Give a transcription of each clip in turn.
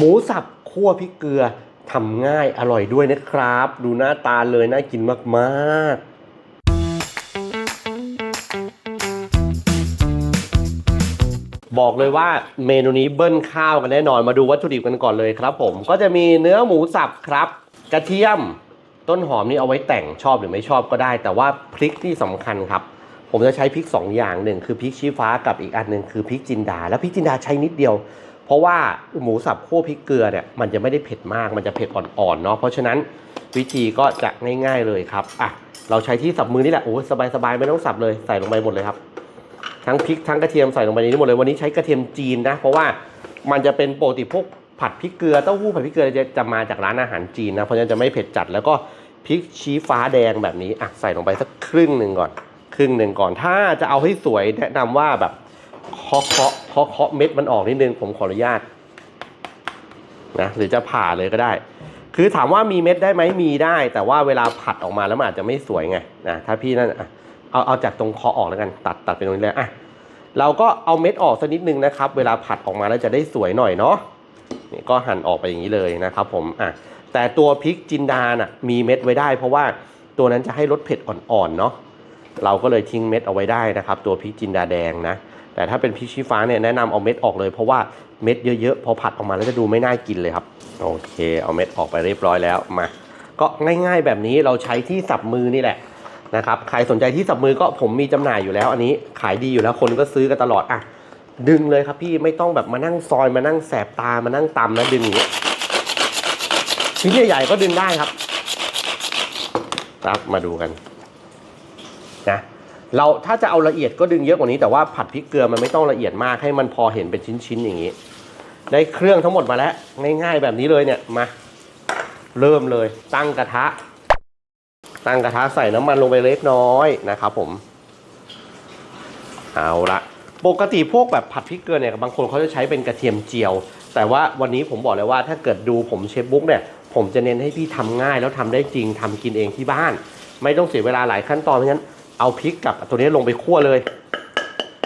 หมูสับคั่วพริกเกลือทำง่ายอร่อยด้วยนะครับ ดูหน้าตาเลยน่ากินมากๆบอกเลยว่าเมนูนี้เบิ้ลข้าวกันแน่นอนมาดูวัตถุดิบกันก่อนเลยครับ ผมก็จะมีเนื้อหมูสับครับ กระเทียม ต้นหอมนี่เอาไว้แต่งชอบหรือไม่ชอบก็ได้ แต่ว่าพริกที่สำคัญครับ ผมจะใช้พริก 2 อย่างหนึ่งคือพริกชี้ฟ้ากับอีกอันหนึ่งคือพริกจินดา แล้วพริกจินดาใช้นิดเดียว เพราะว่าหมูสับคั่วพริกเกลือเนี่ยมันจะไม่ได้เผ็ดมากมันจะเผ็ดอ่อนๆเนาะเพราะฉะนั้นวิธีก็จะง่าย ๆเลยครับอะเราใช้ที่สับมือนี่แหละโอ้สบายๆไม่ต้องสับเลยใส่ลงไปหมดเลยครับ ทั้งพริกทั้งกระเทียมใส่ลงไปในนี้หมดเลยวันนี้ใช้กระเทียมจีนนะ เพราะว่ามันจะเป็นโปกติพวกผัดพริกเกลือเต้าหู้ผัดพริกเกลือจะจะมาจากร้านอาหารจีนนะเพราะฉะนั้นจะไม่เผ็ดจัดแล้วก็พริกชี้ฟ้าแดงแบบนี้อะใส่ลงไปสักครึ่งหนึ่งก่อน ครึ่งหนึ่งก่อนถ้าจะเอาให้สวยแนะนำว่าแบบ เคาะเคาะเคาะเคาะเม็ดมันออกนิดนึงผมขออนุญาตนะหรือจะผ่าเลยก็ได้ คือถามว่ามีเม็ดได้ไหมมีได้ แต่ว่าเวลาผัดออกมาแล้วมันอาจจะไม่สวยไงนะถ้าพี่นั่นเอาเอาจากตรงเคาะออกแล้วกัน ตัดตัดไปตรงนี้เลยอะเราก็เอาเม็ดออกสักนิดนึงนะครับ เวลาผัดออกมาแล้วจะได้สวยหน่อยเนาะนี่ก็หั่นออกไปอย่างนี้เลยนะครับ ผมอะแต่ตัวพริกจินดาน่ะมีเม็ดไว้ได้ เพราะว่าตัวนั้นจะให้รสเผ็ดอ่อนๆเนาะเราก็เลยทิ้งเม็ดเอาไว้ได้นะครับ ตัวพริกจินดาแดงนะ แต่ถ้าเป็นพริกชี้ฟ้าเนี่ยแนะนำเอาเม็ดออกเลยเพราะว่าเม็ดเยอะๆ พอผัดออกมาแล้วจะดูไม่น่ากินเลยครับ โอเค เอาเม็ดออกไปเรียบร้อยแล้วมา ก็ง่ายๆแบบนี้เราใช้ที่สับมือนี่แหละนะครับใครสนใจที่สับมือก็ผมมีจำหน่ายอยู่แล้ว อันนี้ขายดีอยู่แล้วคนก็ซื้อกันตลอดอะดึงเลยครับพี่ไม่ต้องแบบมานั่งซอยมานั่งแสบตามานั่งตำนะดึงอย่างนี้ชิ้นใหญ่ๆก็ดึงได้ครับ ครับมาดูกันนะ เราถ้าจะเอาละเอียดก็ดึงเยอะกว่านี้แต่ว่าผัดพริกเกลือมันไม่ต้องละเอียดมากให้มันพอเห็นเป็นชิ้นๆอย่างนี้ ได้เครื่องทั้งหมดมาแล้ว ง่ายๆแบบนี้เลยเนี่ยมา เริ่มเลยตั้งกระทะ ตั้งกระทะใส่น้ำมันลงไปเล็กน้อยนะครับผม เอาละปกติพวกแบบผัดพริกเกลือเนี่ยบางคนเขาจะใช้เป็นกระเทียมเจียว แต่ว่าวันนี้ผมบอกเลยว่าถ้าเกิดดูผมเชฟบุ๊กเนี่ยผมจะเน้นให้พี่ทำง่ายแล้วทำได้จริงทำกินเองที่บ้าน ไม่ต้องเสียเวลาหลายขั้นตอนเพราะฉะนั้น เอาพริกกับตัวนี้ลงไปคั่วเลย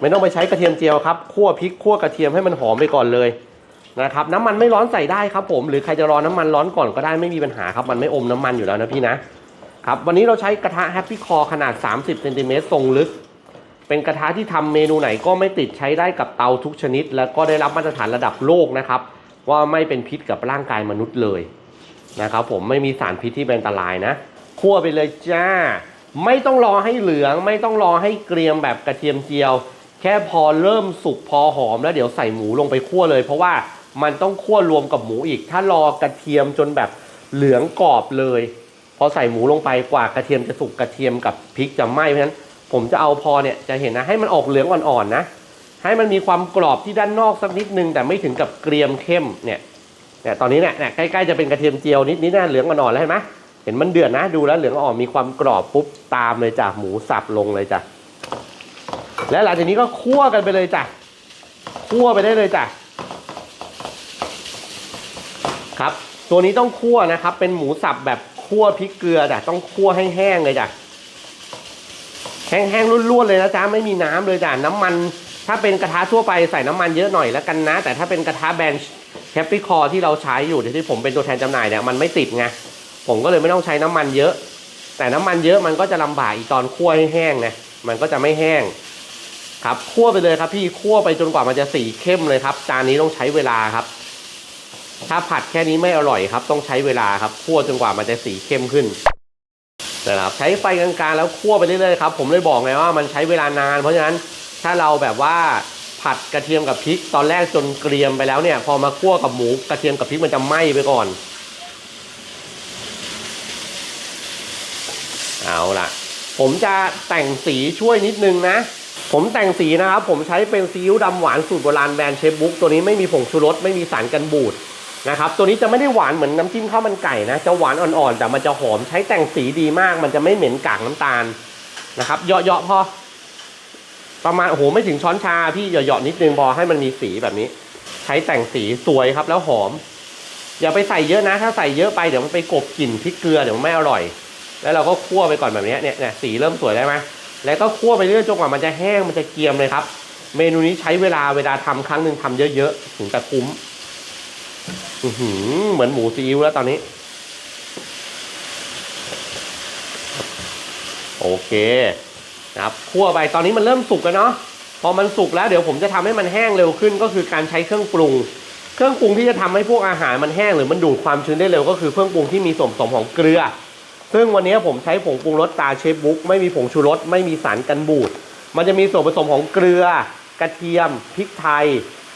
ไม่ต้องไปใช้กระเทียมเจียวครับคั่วพริกคั่วกระเทียมให้มันหอมไปก่อนเลยนะครับน้ำมันไม่ร้อนใส่ได้ครับผมหรือใครจะรอน้ำมันร้อนก่อนก็ได้ไม่มีปัญหาครับมันไม่อมน้ำมันอยู่แล้วนะพี่นะครับวันนี้เราใช้กระทะแฮปปี้คอขนาด 30เซนติเมตรทรงลึก เป็นกระทะที่ทำเมนูไหนก็ไม่ติดใช้ได้กับเตาทุกชนิด แล้วก็ได้รับมาตรฐานระดับโลกนะครับ ว่าไม่เป็นพิษกับร่างกายมนุษย์เลยนะครับผมไม่มีสารพิษที่เป็นอันตรายนะคั่วไปเลยจ้า ไม่ต้องรอให้เหลือง ไม่ต้องรอให้เกรียมแบบกระเทียมเจียว แค่พอเริ่มสุกพอหอมแล้วเดี๋ยวใส่หมูลงไปคั่วเลย เพราะว่ามันต้องคั่วรวมกับหมูอีก ถ้ารอกระเทียมจนแบบเหลืองกรอบเลย พอใส่หมูลงไปกว่ากระเทียมจะสุกกระเทียมกับพริกจะไหม้เพราะฉะนั้นผมจะเอาพอเนี่ยจะเห็นนะให้มันออกเหลืองอ่อนๆนะ ให้มันมีความกรอบที่ด้านนอกสักนิดนึงแต่ไม่ถึงกับเกรียมเข้มเนี่ยเนี่ยตอนนี้เนี่ยเนี่ยใกล้ๆจะเป็นกระเทียมเจียวนิดนิดนะเหลืองอ่อนๆแล้วเห็นไหม เห็นมันเดือดนะดูแล้วเหลืองอ่อนมีความกรอบปุ๊บตามเลยจ้ะหมูสับลงเลยจ้ะและหลังจากนี้ก็คั่วกันไปเลยจ้ะคั่วไปได้เลยจ้ะครับ ตัวนี้ต้องคั่วนะครับ เป็นหมูสับแบบคั่วพริกเกลือจ้ะต้องคั่วให้แห้งเลยจ้ะแห้งๆร่วนๆเลยนะจ๊ะไม่มีน้ำเลยจ้ะน้ำมัน ถ้าเป็นกระทะทั่วไปใส่น้ำมันเยอะหน่อยแล้วกันนะ แต่ถ้าเป็นกระทะแบรนด์แคปปี้คอที่เราใช้อยู่ที่ผมเป็นตัวแทนจำหน่ายเนี่ยมันไม่ติดไง ผมก็เลยไม่ต้องใช้น้ำมันเยอะ แต่น้ำมันเยอะมันก็จะลำบากอีกตอนคั่วให้แห้งนะมันก็จะไม่แห้งครับคั่วไปเลยครับพี่คั่วไปจนกว่ามันจะสีเข้มเลยครับ จานนี้ต้องใช้เวลาครับ ถ้าผัดแค่นี้ไม่อร่อยครับ ต้องใช้เวลาครับคั่วจนกว่ามันจะสีเข้มขึ้นนะครับใช้ไฟกลางๆแล้วคั่วไปเรื่อยๆครับผมเลยบอกไงว่ามันใช้เวลานาน เพราะฉะนั้นถ้าเราแบบว่าผัดกระเทียมกับพริกตอนแรกจนเกรียมไปแล้วเนี่ย พอมาคั่วกับหมูกระเทียมกับพริกมันจะไหม้ไปก่อน เอาละผมจะแต่งสีช่วยนิดนึงนะ ผมแต่งสีนะครับ ผมใช้เป็นซีอิ๊วดำหวานสูตรโบราณแบรนด์เชฟบุ๊กตัวนี้ไม่มีผงชูรสไม่มีสารกันบูดนะครับตัวนี้จะไม่ได้หวานเหมือนน้ำจิ้มข้าวมันไก่นะจะหวานอ่อนๆแต่มันจะหอมใช้แต่งสีดีมาก มันจะไม่เหม็นกากน้ำตาลนะครับเหยาะๆพอประมาณโอ้โหไม่ถึงช้อนชาพี่เหยาะๆนิดนึงพอให้มันมีสีแบบนี้ ใช้แต่งสีสวยครับแล้วหอม อย่าไปใส่เยอะนะ ถ้าใส่เยอะไปเดี๋ยวมันไปกบกลิ่นพริกเกลือเดี๋ยวมันไม่อร่อย แล้วเราก็คั่วไปก่อนแบบนี้เนี่ยเนี่ยสีเริ่มสวยได้ไหมแล้วก็คั่วไปเรื่อยจนกว่ามันจะแห้งมันจะเกรียมเลยครับ เมนูนี้ใช้เวลาเวลาทำครั้งหนึ่งทำเยอะๆ ถึงจะคุ้มอือเหมือนหมูซีอิ๊วแล้วตอนนี้ โอเคนะครับคั่วไปตอนนี้มันเริ่มสุกแล้วเนาะพอมันสุกแล้วเดี๋ยวผมจะทำให้มันแห้งเร็วขึ้น ก็คือการใช้เครื่องปรุง เครื่องปรุงที่จะทำให้พวกอาหารมันแห้งหรือมันดูดความชื้นได้เร็วก็คือเครื่องปรุงที่มีส่วนผสมของเกลือ ซึ่งวันนี้ผมใช้ผงปรุงรสตาเชฟบุ๊กไม่มีผงชูรสไม่มีสารกันบูด มันจะมีส่วนผสมของเกลือกระเทียมพริกไทย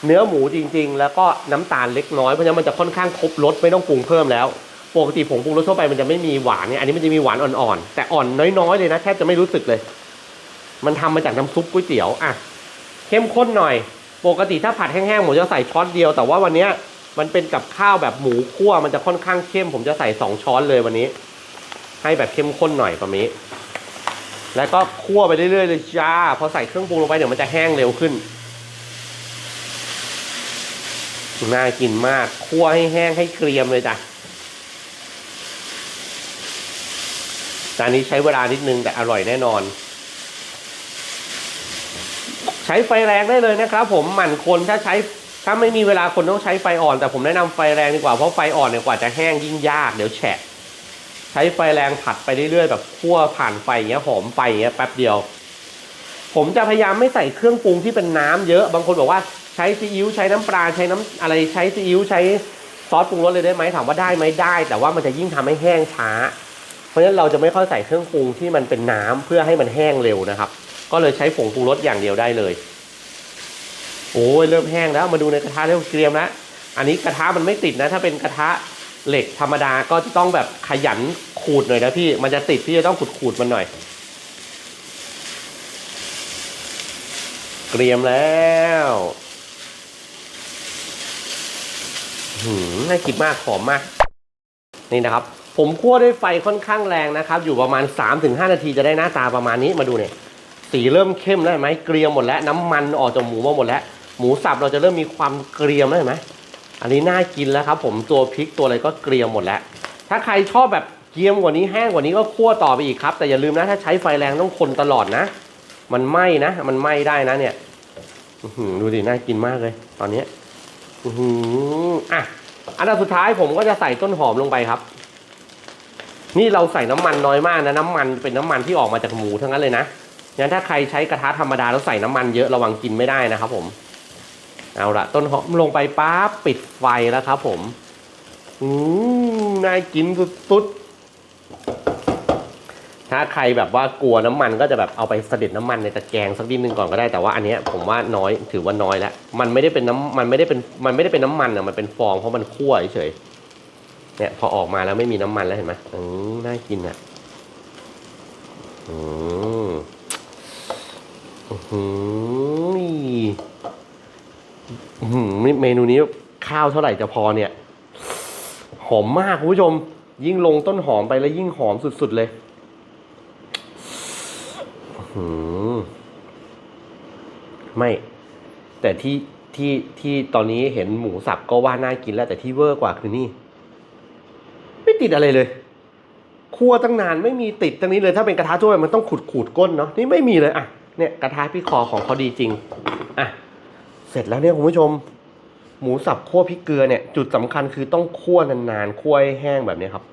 เนื้อหมูจริง ๆ แล้วก็น้ำตาลเล็กน้อยเพราะฉะนั้นมันจะค่อนข้างครบรสไม่ต้องปรุงเพิ่มแล้วปกติผงปรุงรสทั่วไปมันจะไม่มีหวานเนี่ยอันนี้มันจะมีหวานอ่อนๆแต่อ่อนน้อยๆเลยนะแทบจะไม่รู้สึกเลย มันทำมาจากน้ำซุปก๋วยเตี๋ยวอะเข้มข้นหน่อย ปกติถ้าผัดแห้งๆผมจะใส่ช้อนเดียว แต่ว่าวันนี้มันเป็นกับข้าวแบบหมูคั่วมันจะค่อนข้างเข้ม ผมจะใส่สองช้อนเลยวันนี้ ให้แบบเข้มข้นหน่อยประมาณนี้ แล้วก็คั่วไปเรื่อยๆเลยจ้า พอใส่เครื่องปรุงลงไปเดี๋ยวมันจะแห้งเร็วขึ้น น่ากินมาก คั่วให้แห้งให้เกรียมเลยจ้ะจานนี้ใช้เวลานิดนึงแต่อร่อยแน่นอน ใช้ไฟแรงได้เลยนะครับ ผมหมั่นคนถ้าใช้ถ้าไม่มีเวลาคนต้องใช้ไฟอ่อน แต่ผมแนะนำไฟแรงดีกว่าเพราะไฟอ่อนเนี่ยกว่าจะแห้งยิ่งยากเดี๋ยวแฉะ ใช้ไฟแรงผัดไปเรื่อยๆแบบคั่วผ่านไฟอย่างเงี้ยหอมไฟอย่างเงี้ยแป๊บเดียว ผมจะพยายามไม่ใส่เครื่องปรุงที่เป็นน้ำเยอะ บางคนบอกว่าใช้ซีอิ๊วใช้น้ำปลาใช้น้ำอะไรใช้ซีอิ๊วใช้ซอสปรุงรสเลยได้ไหมถามว่าได้ไหมได้ แต่ว่ามันจะยิ่งทำให้แห้งช้า เพราะฉะนั้นเราจะไม่ค่อยใส่เครื่องปรุงที่มันเป็นน้ำเพื่อให้มันแห้งเร็วนะครับ ก็เลยใช้ผงปรุงรสอย่างเดียวได้เลย โอ้ยเริ่มแห้งแล้วมาดูในกระทะเริ่มเกรียมแล้วอันนี้กระทะมันไม่ติดนะ ถ้าเป็นกระทะ เหล็กธรรมดาก็จะต้องแบบขยันขูดหน่อยนะพี่ มันจะติดพี่จะต้องขูดขูดมันหน่อย เกรียมแล้วหืมน่ากินมากหอมมาก นี่นะครับ ผมคั่วด้วยไฟค่อนข้างแรงนะครับ อยู่ประมาณ 3-5 นาทีจะได้หน้าตาประมาณนี้มาดูเนี่ยสีเริ่มเข้มแล้วเห็นไหมเกรียมหมดแล้ว น้ำมันออกจากหมูมาหมดแล้ว หมูสับเราจะเริ่มมีความเกรียมแล้วเห็นไหม อันนี้น่ากินแล้วครับผมตัวพริกตัวอะไรก็เกรียมหมดแล้ว ถ้าใครชอบแบบเกรียมกว่านี้แห้งกว่านี้ก็คั่วต่อไปอีกครับ แต่อย่าลืมนะถ้าใช้ไฟแรงต้องคนตลอดนะ มันไหม้นะ มันไหม้ได้นะเนี่ยดูดิน่ากินมากเลย ตอนนี้อืออะอันดับสุดท้ายผมก็จะใส่ต้นหอมลงไปครับ นี่เราใส่น้ำมันน้อยมากนะ น้ำมันเป็นน้ำมันที่ออกมาจากหมูทั้งนั้นเลยนะงั้นถ้าใครใช้กระทะธรรมดาแล้วใส่น้ำมันเยอะระวังกินไม่ได้นะครับผม เอาละต้นหอมลงไปปั๊บปิดไฟแล้วครับผมอืมน่ากินสุดๆ ถ้าใครแบบว่ากลัวน้ำมันก็จะแบบเอาไปเสด็จน้ำมันในตะแกรงสักนิดนึงก่อนก็ได้แต่ว่าอันเนี้ยผมว่าน้อยถือว่าน้อยแล้ว มันไม่ได้เป็นน้ำมันไม่ได้เป็นมันไม่ได้เป็นน้ำมันอะมันเป็นฟองเพราะมันคั่วเฉยเนี่ยพอออกมาแล้วไม่มีน้ำมันแล้วเห็นไหมอืมน่ากินอะอืมอื้หื อื้อหือเมนูนี้ข้าวเท่าไหร่จะพอเนี่ย หอมมากคุณผู้ชม ยิ่งลงต้นหอมไปแล้วยิ่งหอมสุดๆเลยอื้อหือไม่ แต่ที่ที่ที่ตอนนี้เห็นหมูสับก็ว่าน่ากินแล้วแต่ที่เวอร์กว่าคือนี่ ไม่ติดอะไรเลยครัวตั้งนานไม่มีติดตรงนี้เลยถ้าเป็นกระทะทั่วไปมันต้องขูดขูดก้นเนาะนี่ไม่มีเลยอะเนี่ยกระทะพี่คอของเขาดีจริงอะ เสร็จแล้วเนี่ยคุณผู้ชม หมูสับคั่วพริกเกลือเนี่ยจุดสำคัญคือต้องคั่วนานๆคั่วให้แห้งแบบนี้ครับ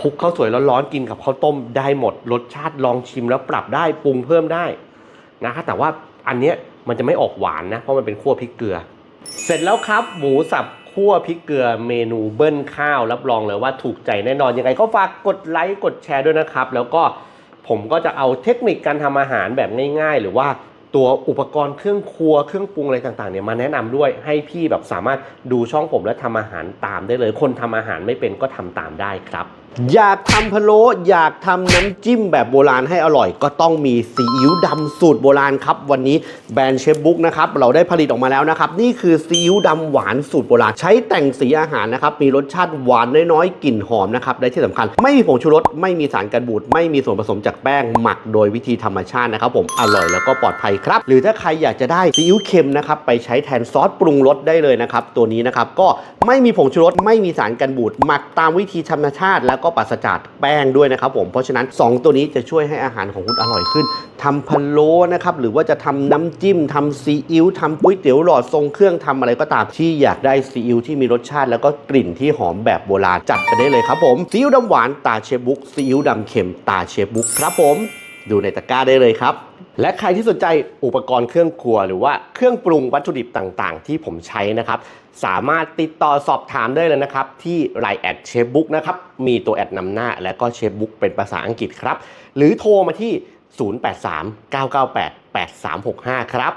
คลุกข้าวสวยร้อนๆกินกับข้าวต้มได้หมดรสชาติลองชิมแล้วปรับได้ปรุงเพิ่มได้นะคะแต่ว่าอันเนี้ยมันจะไม่ออกหวานนะเพราะมันเป็นคั่วพริกเกลือ เสร็จแล้วครับ หมูสับคั่วพริกเกลือเมนูเบิ้ลข้าวรับรองเลยว่าถูกใจแน่นอนยังไงก็ฝากกดไลค์กดแชร์ด้วยนะครับ แล้วก็ผมก็จะเอาเทคนิคการทำอาหารแบบง่าย ๆ หรือว่า ตัวอุปกรณ์เครื่องครัวเครื่องปรุงอะไรต่างๆเนี่ยมาแนะนำด้วยให้พี่แบบสามารถดูช่องผมและทำอาหารตามได้เลย คนทำอาหารไม่เป็นก็ทำตามได้ครับ อยากทำพะโล้อยากทำน้ำจิ้มแบบโบราณให้อร่อย ก็ต้องมีซีอิ๊วดำสูตรโบราณครับ วันนี้แบรนด์เชฟบุ๊กนะครับเราได้ผลิตออกมาแล้วนะครับ นี่คือซีอิ๊วดำหวานสูตรโบราณ ใช้แต่งสีอาหารนะครับ มีรสชาติหวานน้อยๆกลิ่นหอมนะครับและที่สำคัญ ไม่มีผงชูรส ไม่มีสารกันบูด ไม่มีส่วนผสมจากแป้งหมักโดยวิธีธรรมชาตินะครับผมอร่อยแล้วก็ปลอดภัยครับ หรือถ้าใครอยากจะได้ซีอิ๊วเค็มนะครับไปใช้แทนซอสปรุงรสได้เลยนะครับตัวนี้นะครับก็ไม่มีผงชูรสไม่มีสารกันบูดหมักตามวิธีธรรมชาติแล้วก็ปราศจากแป้งด้วยนะครับผมเพราะฉะนั้น 2 ตัวนี้จะช่วยให้อาหารของคุณอร่อยขึ้นทำพะโล้นะครับหรือว่าจะทำน้ำจิ้มทำซีอิ๊วทำก๋วยเตี๋ยวหลอดทรงเครื่องทำอะไรก็ตามที่อยากได้ซีอิ๊วที่มีรสชาติแล้วก็กลิ่นที่หอมแบบโบราณจัดไปได้เลยครับผมซีอิ๊วดำหวานตาเชฟบุ๊กซีอิ๊วดำเค็มตาเชฟบุ๊กครับผม ดูในตะกร้าได้เลยครับ และใครที่สนใจอุปกรณ์เครื่องครัว หรือว่าเครื่องปรุงวัตถุดิบต่างๆ ที่ผมใช้นะครับ สามารถติดต่อสอบถามได้เลยนะครับ ที่ไลน์แอดเชฟบุ๊กนะครับ มีตัวแอดนำหน้าและก็เชฟบุ๊กเป็นภาษาอังกฤษครับ หรือโทรมาที่ 083 998 8365 ครับ